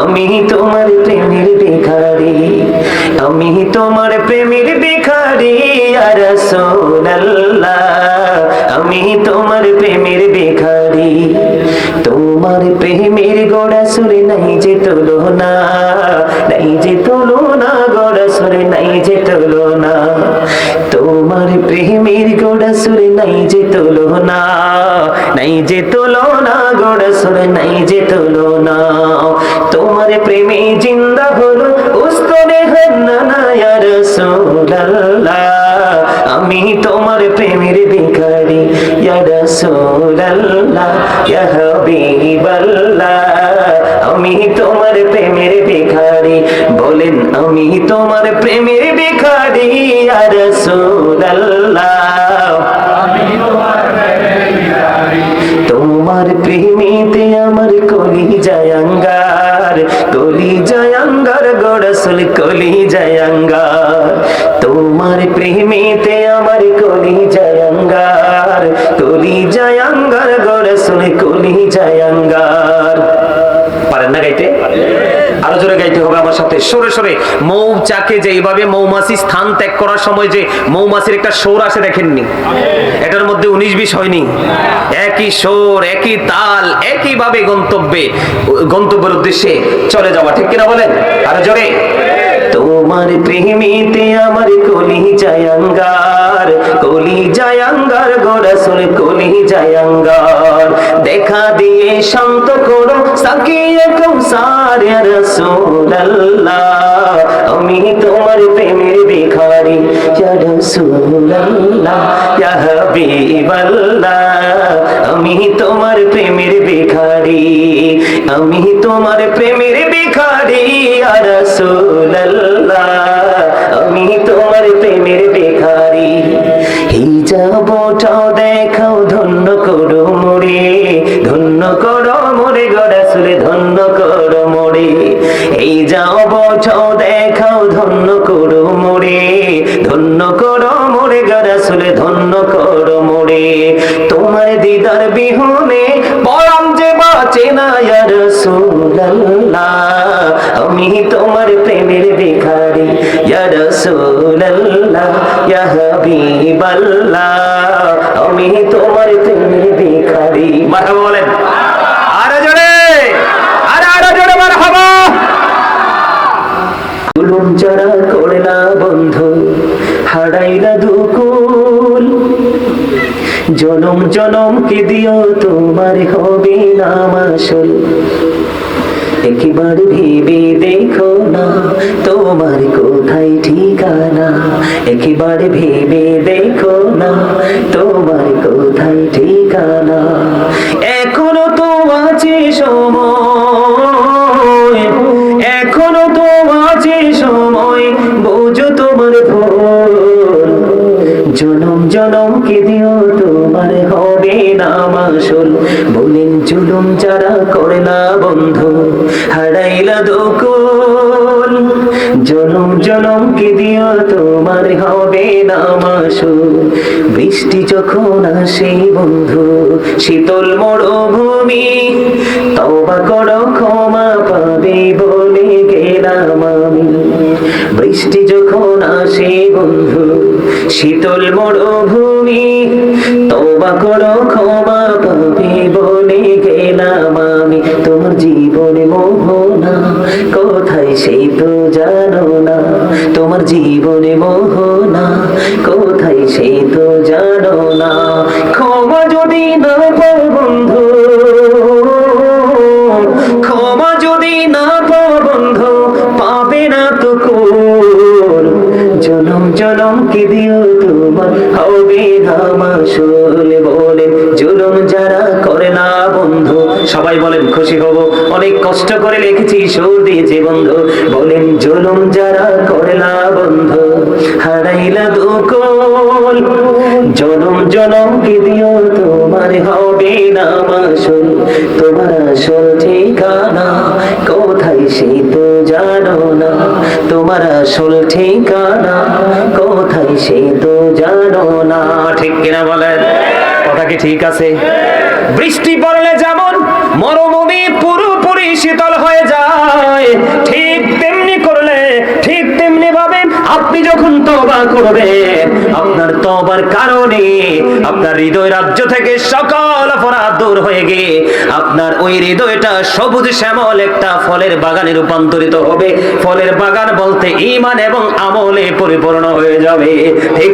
আমি তোমার প্রেমের ভিখারি, আমি তোমার প্রেমের ভিখারি, আর আমি তোমার প্রেমের ভিখারি। তোমার প্রেমের গোড়া সুরে নাই যে তোলো না নাই যে তোলো না গোড়া সুরে নাই যে তোলো না তোমার প্রেমের গোড়া সুরে নাই যে তোলো না নাই যে তুলনা গোরসুল নাই যে তুলনা তোমার প্রেমে জিন্দা হলো, উস্তরে আমি তোমার প্রেমের ভিখারি, ইয়া রাসূলুল্লাহ আমি তোমার প্রেমের ভিখারি, বলেন আমি তোমার প্রেমের ভিখারি জয়ঙ্গার গড়সুল কলি জয়ঙ্গার তোমার প্রেমিতে আমার কলি জয়ঙ্গার কলি জয়ঙ্গার গড়সুল কলি জয়ঙ্গার গাইতে? আরও জোরে গাইতে হবে আমার সাথে। সরে সরে। মৌচাকে যে এইভাবে মৌমাছি স্থান ত্যাগ করার সময় যে মৌমাছির একটা সোর আসে, দেখেননি? এটার মধ্যে উনিশ বিশ হয়নি। একই সোর একই তাল, একইভাবে গন্তব্যে। গন্তব্যের উদ্দেশ্যে চলে যাওয়া, ঠিক কিনা বলেন? আরও জোরে। তোমার প্রেমিতে আমার কলি জায়াঙ্গার কলি জায়াঙ্গার গোরসুল কলি জায়াঙ্গার দেখা দিয়ে শান্ত করো, সাকিয়ে কৌসার রাসূলুল্লাহ। আমি তোমার প্রেমের ভিখারি হাবিবাল্লাহ। আমি তোমার প্রেমের ভিখারি, আমি তোমার প্রেমের ভিখারি। আমি তোমার প্রেমের ভিখারি। হিজাবটাও দেখাও, ধন্য করো মোরে, ধন্য করো মোরে গড়াসুরে ধন্য করো মোরে। এই যাও বছাও দেখাও, ধন্য করো মোরে, ধন্য করো মোরে গড়াসুরে ধন্য করো মোরে। তোমার দিদার বিহনে যে বাঁচে না রাসূলুল্লাহ আমি তোমার প্রেমের বেখারি আমি তোমার প্রেমের বেখারি মারা বলেন। জনম জনম কি দিও তোমার হবে না আসল? একবার ভেবে দেখো না তোমার কোথায় ঠিকানা? একবার ভেবে দেখো যারা করে না বন্ধু, হারাইলা দোকল জনম জনম কে দিও, তোমার হবে না বৃষ্টি যখন আসে বন্ধু, শীতল মরুভূমি তবা করো, ক্ষমা পাবে বলে গেলাম আমি। বৃষ্টি যখন আসে বন্ধু, শীতল মরুভূমি তবা করো, ক্ষমা পাবে বলে গেলাম আমি তোমার জীবনে মোহনা। কোথায় সেই তো জানো না? তোমার জীবনে মোহনা। কোথায় সেই তো জানো না? ক্ষমা যদি না পাও বন্ধু, ক্ষমা যদি না পাও বন্ধু, পাবে না তো কোন জনম জনম কি দিও তোমার? হবে না মাসুল বলেন জুলুম যারা বন্ধু। সবাই বলেন, খুশি হব। অনেক কষ্ট করে লিখেছি, সুর দিয়েছি বন্ধু। বলেন, জুলুম যারা করে না বন্ধু, হারাইলা দুকল। জনম জনম কি দিও? তোমার হবে না মাসুল। তোমার আসল ঠিকানা কোথায় সেই তো জানো না। তোমার আসল ঠিকানা কোথায় সেই তো জানো না। ঠিক কিনা বলেন? কথা কি ঠিক আছে? বৃষ্টি যেমন মরুভূমি পুরোপুরি শীতল হয়ে যায়। ঠিক তেমনি করলে, ঠিক তেমনি ভাবে আপনি যখন তবা করবেন, আপনার তবার কারণে আপনার হৃদয় রাজ্য থেকে সকল অপরাধ দূর হয়ে গিয়ে আপনার ওই হৃদয়টা সবুজ শ্যামল একটা ফলের বাগানে রূপান্তরিত হবে। ফলের বাগান বলতে ইমান এবং আমলে পরিপূর্ণ হয়ে যাবে। ঠিক